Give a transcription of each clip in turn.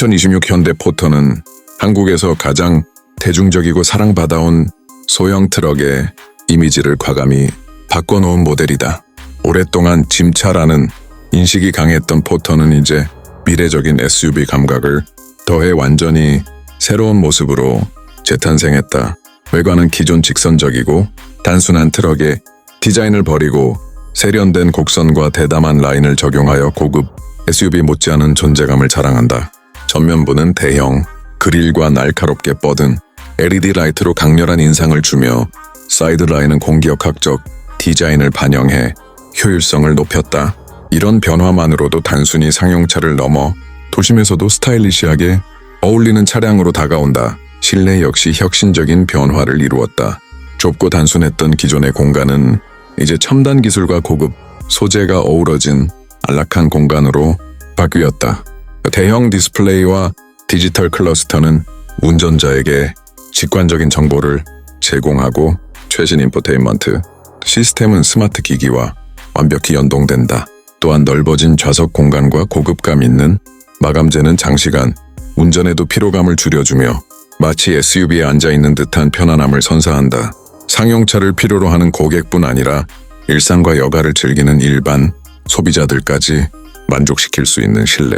2026 현대 포터는 한국에서 가장 대중적이고 사랑받아온 소형 트럭의 이미지를 과감히 바꿔놓은 모델이다. 오랫동안 짐차라는 인식이 강했던 포터는 이제 미래적인 SUV 감각을 더해 완전히 새로운 모습으로 재탄생했다. 외관은 기존 직선적이고 단순한 트럭의 디자인을 버리고 세련된 곡선과 대담한 라인을 적용하여 고급 SUV 못지않은 존재감을 자랑한다. 전면부는 대형, 그릴과 날카롭게 뻗은 LED 라이트로 강렬한 인상을 주며 사이드 라인은 공기역학적 디자인을 반영해 효율성을 높였다. 이런 변화만으로도 단순히 상용차를 넘어 도심에서도 스타일리시하게 어울리는 차량으로 다가온다. 실내 역시 혁신적인 변화를 이루었다. 좁고 단순했던 기존의 공간은 이제 첨단 기술과 고급 소재가 어우러진 안락한 공간으로 바뀌었다. 대형 디스플레이와 디지털 클러스터는 운전자에게 직관적인 정보를 제공하고 최신 인포테인먼트 시스템은 스마트 기기와 완벽히 연동된다. 또한 넓어진 좌석 공간과 고급감 있는 마감재는 장시간 운전에도 피로감을 줄여주며 마치 SUV에 앉아 있는 듯한 편안함을 선사한다. 상용차를 필요로 하는 고객뿐 아니라 일상과 여가를 즐기는 일반 소비자들까지 만족시킬 수 있는 실내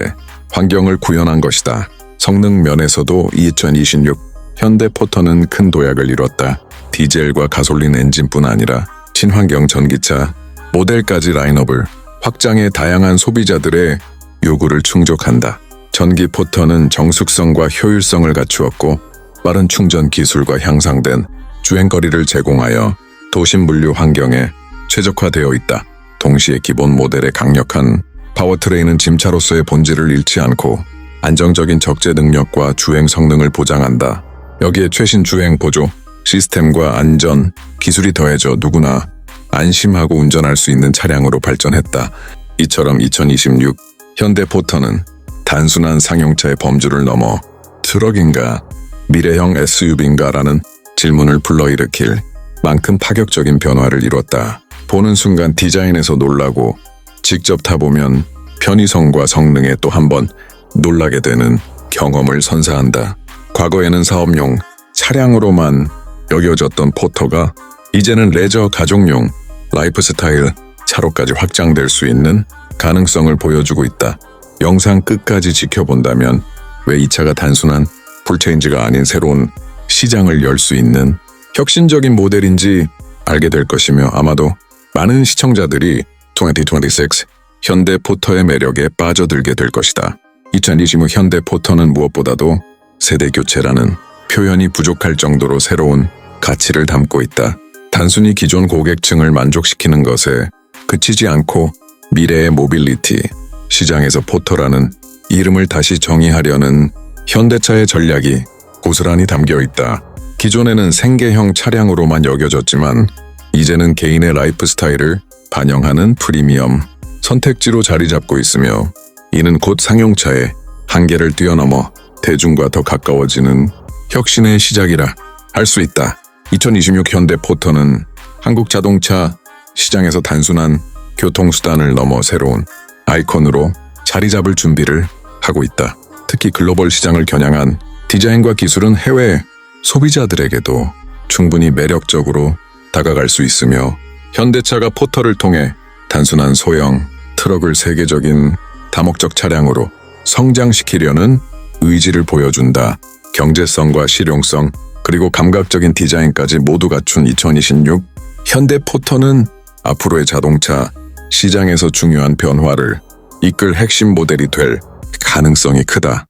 환경을 구현한 것이다. 성능 면에서도 2026 현대 포터는 큰 도약을 이뤘다. 디젤과 가솔린 엔진뿐 아니라 친환경 전기차 모델까지 라인업을 확장해 다양한 소비자들의 요구를 충족한다. 전기 포터는 정숙성과 효율성을 갖추었고 빠른 충전 기술과 향상된 주행거리를 제공하여 도심 물류 환경에 최적화되어 있다. 동시에 기본 모델의 강력한 파워트레인은 짐차로서의 본질을 잃지 않고 안정적인 적재 능력과 주행 성능을 보장한다. 여기에 최신 주행 보조 시스템과 안전 기술이 더해져 누구나 안심하고 운전할 수 있는 차량으로 발전했다. 이처럼 2026 현대 포터는 단순한 상용차의 범주를 넘어 트럭인가 미래형 SUV인가라는 질문을 불러일으킬 만큼 파격적인 변화를 이뤘다. 보는 순간 디자인에서 놀라고 직접 타보면 편의성과 성능에 또 한 번 놀라게 되는 경험을 선사한다. 과거에는 사업용 차량으로만 여겨졌던 포터가 이제는 레저 가족용 라이프 스타일 차로까지 확장될 수 있는 가능성을 보여주고 있다. 영상 끝까지 지켜본다면 왜 이 차가 단순한 풀체인지가 아닌 새로운 시장을 열 수 있는 혁신적인 모델인지 알게 될 것이며 아마도 많은 시청자들이 2026 현대 포터의 매력에 빠져들게 될 것이다. 2025 현대 포터는 무엇보다도 세대 교체라는 표현이 부족할 정도로 새로운 가치를 담고 있다. 단순히 기존 고객층을 만족시키는 것에 그치지 않고 미래의 모빌리티, 시장에서 포터라는 이름을 다시 정의하려는 현대차의 전략이 고스란히 담겨 있다. 기존에는 생계형 차량으로만 여겨졌지만 이제는 개인의 라이프 스타일을 반영하는 프리미엄 선택지로 자리 잡고 있으며 이는 곧 상용차의 한계를 뛰어넘어 대중과 더 가까워지는 혁신의 시작이라 할 수 있다. 2026 현대 포터는 한국 자동차 시장에서 단순한 교통수단을 넘어 새로운 아이콘으로 자리 잡을 준비를 하고 있다. 특히 글로벌 시장을 겨냥한 디자인과 기술은 해외 소비자들에게도 충분히 매력적으로 다가갈 수 있으며 현대차가 포터를 통해 단순한 소형 트럭을 세계적인 다목적 차량으로 성장시키려는 의지를 보여준다. 경제성과 실용성 그리고 감각적인 디자인까지 모두 갖춘 2026 현대 포터는 앞으로의 자동차 시장에서 중요한 변화를 이끌 핵심 모델이 될 가능성이 크다.